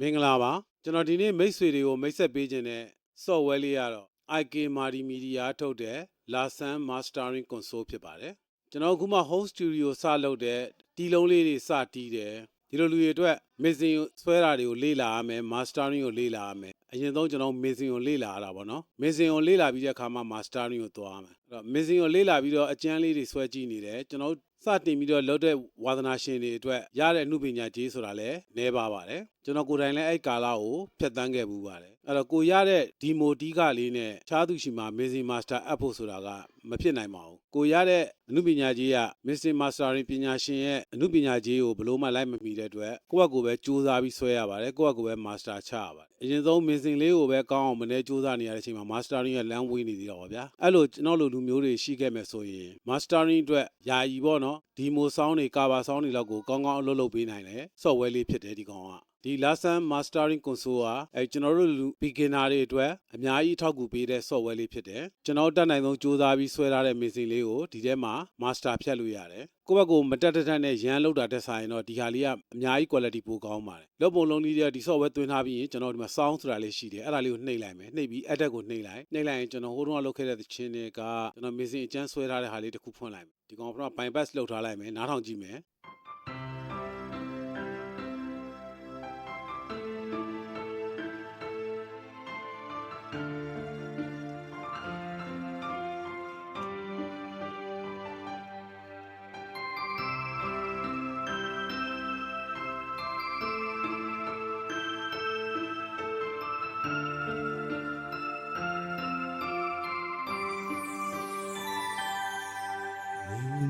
မင်္ဂလာပါကျွန်တော်ဒီနေ့မိတ်ဆွေတွေကိုမိတ်ဆက်ပေးခြင်းတဲ့ software လေးကတော့ IK Multi Media ထုတ်တဲ့ Lasan Mastering Console ဖြစ်ပါတယ်ကျွန်တော်အခုမှ home studio စလုပ်တဲ့တီးလုံးလေးတွေစတီးတယ်ဒီလိုလူတွေအတွက် mixing ကိုဆွဲတာတွေကိုလေ့လာရမယ် mastering ကိုလေ့လာရမယ်အရင်ဆုံးကျွန်တော် mixing ကိုလေ့လာရတာပေါ့နော် mixing ကိုလေ့လာပြီးတဲ့အခါမှာ mastering ကိုသွားရမယ်အဲ့တော့ mixing ကိုလေ့လာပြီးတော့အကျန်းလေးတွေဆွဲကြည့်နေတယ်ကျွန်တော် စတင်ပြီးတော့လုပ်တဲ့ဝါသနာရှင်တွေအတွက်ရတဲ့အမှုပညာကြီးဆိုတာလည်းနည်းပါပါတယ်ကျွန်တော်ကိုယ်တိုင်လည်းအဲ့ကာလကိုဖြတ်တန်းခဲ့ဘူးပါတယ်အဲ့တော့ကိုရတဲ့ဒီမိုတီးကလေးနဲ့ခြားသူရှိမှာ mixing master app ဖို့ဆိုတာက မဖြစ်နိုင်ပါဘူးကိုရတဲ့အမှုပညာကြီးက mixing mastering ပညာရှင်ရဲ့အမှုပညာကြီးကိုဘလို့မှလိုက်မမီတဲ့အတွက်ကိုယ့်ဘက်ကိုယ်ပဲစူးစမ်းပြီးဆွဲရပါတယ်ကိုယ့်ဘက်ကိုယ်ပဲ master ချရပါတယ်အရင်ဆုံး mixing လေးကိုပဲကောင်းအောင်မနေ့စူးစမ်းနေရတဲ့အချိန်မှာ mastering ရဲ့လမ်းဝေးနေသေးတော့ပါဗျာအဲ့လိုကျွန်တော်လိုလူမျိုးတွေရှိခဲ့မယ်ဆိုရင် mastering အတွက်ယာယီပေါ့နော်ဒီမို sound တွေ cover sound တွေလောက်ကိုကောင်းကောင်းအလုပ်လုပ်ပေးနိုင်တယ် software လေးဖြစ်တယ်ဒီကောင်က ဒီ Lasan Mastering Console ကအဲကျွန်တော်တို့လူ beginner တွေအတွက်အများကြီးအထောက်အကူပေးတဲ့ software လေးဖြစ်တယ်ကျွန်တော်တက်နိုင်ဆုံးစူးစမ်းပြီးဆွဲထားတဲ့ mixing လေးကိုဒီထဲမှာ master ဖြတ်လို့ရတယ်ကိုယ့်ဘက်ကိုမတက်တက်တက်နဲ့ရန်လောက်တာတက်ဆိုင်တော့ဒီဟာလေးကအများကြီး quality ပိုကောင်းပါတယ်လုပ်ပုံလုံးလေးတွေကဒီ software သွင်းထားပြီးရင်ကျွန်တော်ဒီမှာ sound ဆိုတာလေးရှိတယ်အဲ့ဒါလေးကိုနှိပ်လိုက်မယ်နှိပ်ပြီး edit ကိုနှိပ်လိုက်နှိပ်လိုက်ရင်ကျွန်တော်ဟိုတုန်းကလုပ်ခဲ့တဲ့သချင်းတွေကကျွန်တော် mixing အကျန်းဆွဲထားတဲ့ဟာလေးတစ်ခုဖွင့်လိုက်မယ်ဒီကောင်ကတော့ bypass လုပ်ထားလိုက်မယ်နားထောင်ကြည့်မယ်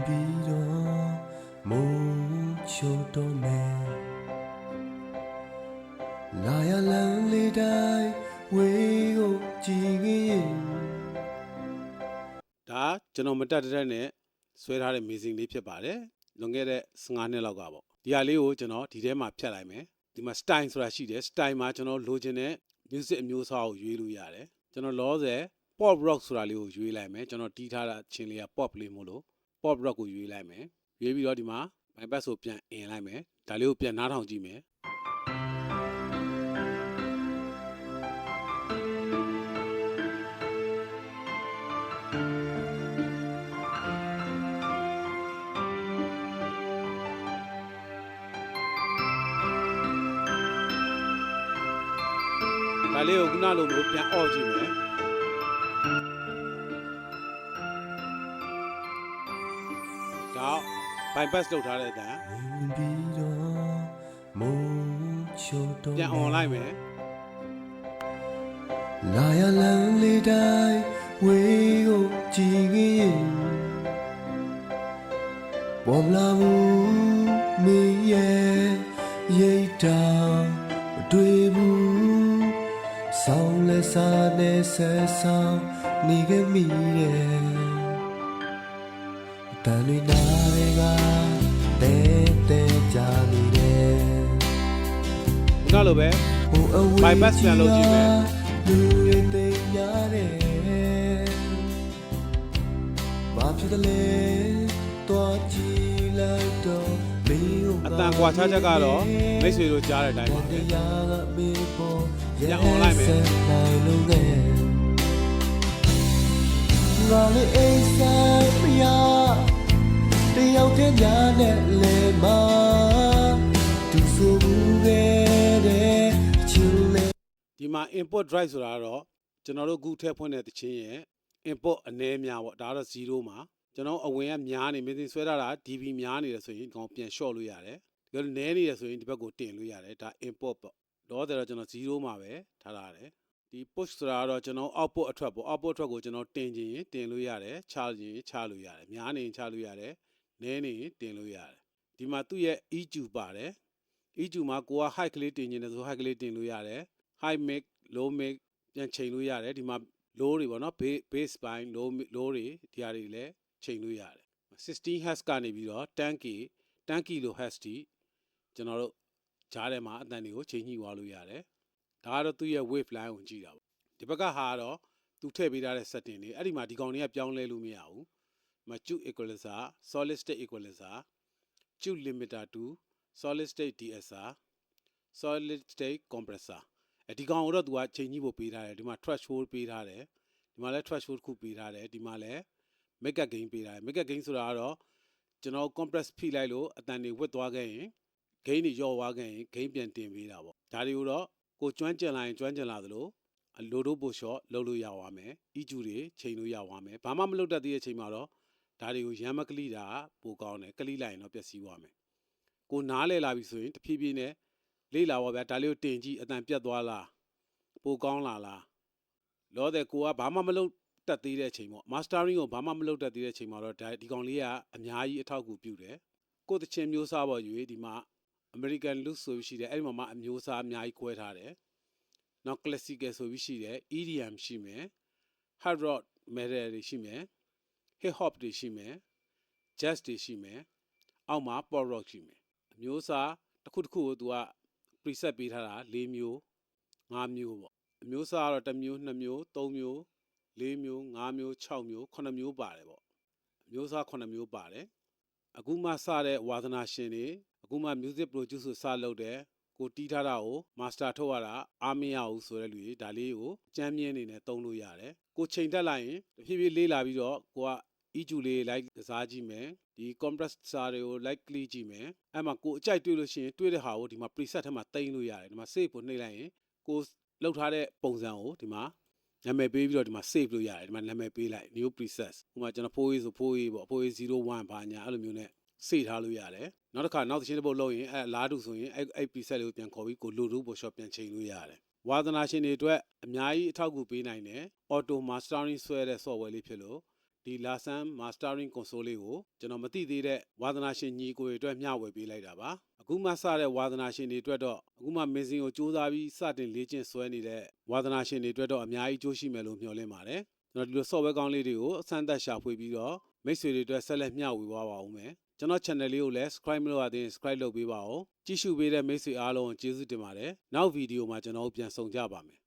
ပြီးတော့မုန်းချိုတော့မယ်လာရလန်းလေးတိုင်းဝေးကိုကြည်ရင်ဒါကျွန်တော်မတက်တက်နဲ့ဆွဲထားတဲ့ amazing လေးဖြစ်ပါတယ်လွန်ခဲ့တဲ့15နှစ်လောက်ကပေါ့ဒီဟာလေးကိုကျွန်တော်ဒီထဲမှာဖြတ်လိုက်မယ်ဒီမှာ style ဆိုတာရှိတယ် style မှာကျွန်တော်လိုချင်တဲ့ music အမျိုးအစားကိုရွေးလို့ရတယ်ကျွန်တော်လောဆယ် pop rock ဆိုတာလေးကိုရွေးလိုက်မယ်ကျွန်တော်တီးထားတာချင်းလေးက pop လေးမို့လို့ pop rock ကိုရွေးလိုက်မယ်ရွေးပြီးတော့ဒီမှာ bypass ကိုပြန်အင်လိုက်မယ်ဒါလေးကိုပြန်နားထောင်ကြည့်မယ်ဒါလေးကိုခုနလိုမျိုးပြန်အော့ကြည့်မယ် bypass လုပ်ထားတဲ့အတန်မြင်ပြီးတော့မုန်းချိုတော့ပြန် on လိုက်မယ်လာရလန်းလေးတိုင်းဝေးကိုကြည်ရင်ပေါ်မလာဘူးမင်းရဲ့ရိတ်တာမတွေ့ဘူးဆောင်းလဲစားနဲ့ဆက်ဆောင်နေခဲ့မိရဲ့တန်တွေနာတွေက လိုပဲဟိုအဝေး bypass ပြန်လုပ်ကြည့်မယ်လူတွေသိများတယ်ဘာဖြစ်တယ်လဲတွားကြည့်လိုက်တော့မင်းတို့အတန်ကွာခြားချက်ကတော့မိတ်ဆွေတို့ကြားတဲ့အတိုင်းပါပဲတရားကမေးပေါ်ပြန် on လိုက်မယ်နိုင်လို့ငယ်ငါလေးအိမ်ဆိုင်မရတယောက်တည်းညာနဲ့လေမ မှာ input drive ဆိုတာကတော့ကျွန်တော်တို့အခုထည့်ဖွင့်တဲ့တခြင်းရဲ့ input အနည်းများပေါ့ဒါကတော့0မှာကျွန်တော်အဝင်ကများနေမင်းစင်ဆွဲထားတာ dB များနေတယ်ဆိုရင်ဒီကောင်ပြန် short လို့ရတယ်ဒီလိုနည်းနေတယ်ဆိုရင်ဒီဘက်ကိုတင်လို့ရတယ်ဒါ input ပေါ့တော့တယ်တော့ကျွန်တော်0မှာပဲထားထားတယ်ဒီ push ဆိုတာကတော့ကျွန်တော် output အထွက်ပေါ့ output အထွက်ကိုကျွန်တော်တင်ခြင်းရင်တင်လို့ရတယ်ချခြင်းချလို့ရတယ်များနေရင်ချလို့ရတယ်နည်းနေရင်တင်လို့ရတယ်ဒီမှာသူ့ရဲ့ EQ ပါတယ် EQ မှာကိုက high ကလေးတင်ခြင်းတယ်ဆို high ကလေးတင်လို့ရတယ် high mic low mic ပြန်ချိန်လို့ရတယ်ဒီမှာ low တွေပေါ့နော် bass bass ပိုင်း low mic- low တွေဒီဟာတွေလည်းချိန်လို့ရတယ်16 hertz ကနေပြီးတော့ 10k 10 kHz ထိကျွန်တော်တို့ဂျားထဲမှာအတန်တွေကိုချိန်ညှိသွားလို့ရတယ်ဒါကတော့သူ့ရဲ့ wave line ကိုကြည့်တာပေါ့ဒီဘက်ကဟာကတော့သူထည့်ပေးထားတဲ့ setting တွေအဲ့ဒီမှာဒီကောင်တွေကပြောင်းလဲလို့မရဘူးမကျု equalizer solid state equalizer ကျု limiter to solid state DSR solid state compressor အဲ ဒီကောင်ကိုတော့သူကချိန်ကြီးဖို့ပေးထားတယ်ဒီမှာ threshold ပေးထားတယ်ဒီမှာလည်း threshold တစ်ခုပေးထားတယ်ဒီမှာလည်း make up gain ပေးထားတယ် make up gain ဆိုတာကတော့ကျွန်တော် compress ဖိလိုက်လို့အတန်တွေဝတ်သွားခဲ့ရင် gain တွေရော့သွားခဲ့ရင် gain ပြန်တင်ပေးတာပေါ့ဒါတွေကိုတော့ကိုကျွမ်းကျင်လာရင်ကျွမ်းကျင်လာသလိုအလိုတို့ပို့ shot လုပ်လို့ရသွားမယ် EQ တွေချိန်လို့ရသွားမယ်ဘာမှမလုပ်တတ်သေးတဲ့အချိန်မှာတော့ဒါတွေကိုရမ်းမကလိတာပိုကောင်းတယ်ကလိလိုက်ရင်တော့ပျက်စီးသွားမယ်ကိုနားလဲလာပြီဆိုရင်တဖြည်းဖြည်းနဲ့ လေ့လာပါဗျာဒါလေးကိုတင်ကြည့်အတန်ပြတ်သွားလားပိုကောင်းလာလားလောတဲ့ကိုကဘာမှမလုပ်တတ်သေးတဲ့အချိန်ပေါ့ mastering ကိုဘာမှမလုပ်တတ်သေးတဲ့အချိန်မှာတော့ဒါဒီကောင်လေးကအများကြီးအထောက်အကူပြုတယ်ကိုယ်တချင်မျိုးစားပေါ်ယူဒီမှာ American look ဆိုပြီးရှိတယ်အဲ့ဒီမှာမှအမျိုးအစားအများကြီးခွဲထားတယ်နောက် classical ဆိုပြီးရှိတယ် EDM ရှိမယ် hard rock metal တွေရှိမယ် hip hop တွေရှိမယ် jazz တွေရှိမယ်အောက်မှာ pop rock ရှိမယ်အမျိုးအစားတစ်ခုတစ်ခုကိုသူက preset ပေးထားတာ၄မျိုး၅မျိုးပေါ့အမျိုးအစားကတော့တစ်မျိုးနှစ်မျိုးသုံးမျိုး၄မျိုး၅မျိုး6မျိုး9မျိုးပါတယ်ပေါ့အမျိုးအစား9မျိုးပါတယ်အခုမှစတဲ့ဝါသနာရှင်တွေအခုမှ music producer စလုပ်တဲ့ကိုတီးထားတာကို master ထုတ်ရတာအားမရဘူးဆိုတဲ့လူတွေဒါလေးကိုကြမ်းမြင်းနေနဲ့သုံးလို့ရတယ်ကိုချိန်တက်လိုက်ရင်တဖြည်းဖြည်းလေးလာပြီးတော့ကိုက EQ လေးလိုက်ကစားကြည့်မယ်ဒီ compressor တွေကို like ကလေးကြည့်မယ်အဲ့မှာကိုအကြိုက်တွေ့လို့ရှိရင်တွေ့တဲ့ဟာကိုဒီမှာ preset ထဲမှာတင်လို့ရတယ်ဒီမှာ save ကိုနှိပ်လိုက်ရင်ကိုလောက်ထားတဲ့ပုံစံကိုဒီမှာနာမည်ပေးပြီးတော့ဒီမှာ save လို့ရတယ်ဒီမှာနာမည်ပေးလိုက် new preset ဥပမာကျွန်တော် 4A ဆို 4A ပေါ့ 4A 01ဘာညာအဲ့လိုမျိုးနဲ့စေထားလို့ရတယ်နောက်တစ်ခါနောက်တစ်ချင်းတစ်ပုတ်လုပ်ရင်အဲအလားတူဆိုရင်အဲ့အဲ့ preset လေးကိုပြန်ခေါ်ပြီးကိုလိုတူပို့ shot ပြန်ချိန်လို့ရတယ်ဝါသနာရှင်တွေအတွက်အများကြီးအထောက်အကူပေးနိုင်တယ် auto mastering ဆွဲတဲ့ software လေးဖြစ်လို့ ဒီ Lasan mastering console လေးကိုကျွန်တော်မသိသေးတဲ့ဝါသနာရှင်ညီကိုတွေအတွက်မျှဝေပေးလိုက်တာပါအခုမှစတဲ့ဝါသနာရှင်တွေအတွက်တော့အခုမှမင်းစင်ကိုစူးစမ်းပြီးစတင်လေ့ကျင့်ဆွဲနေတဲ့ဝါသနာရှင်တွေအတွက်တော့အများကြီးကြိုးရှိမယ်လို့မျှော်လင့်ပါတယ်ကျွန်တော်ဒီလို software ကောင်းလေးတွေကိုအစမ်းသပ်ရှာဖွေပြီးတော့မိတ်ဆွေတွေအတွက်ဆက်လက်မျှဝေသွားပါဦးမယ်ကျွန်တော် channel လေးကိုလည်း subscribe မလုပ်ရသေးရင် subscribe လုပ်ပေးပါဦးကြည့်ရှုပေးတဲ့မိတ်ဆွေအားလုံးကိုကျေးဇူးတင်ပါတယ်နောက်ဗီဒီယိုမှာကျွန်တော်တို့ပြန်ဆောင်ကြပါမယ်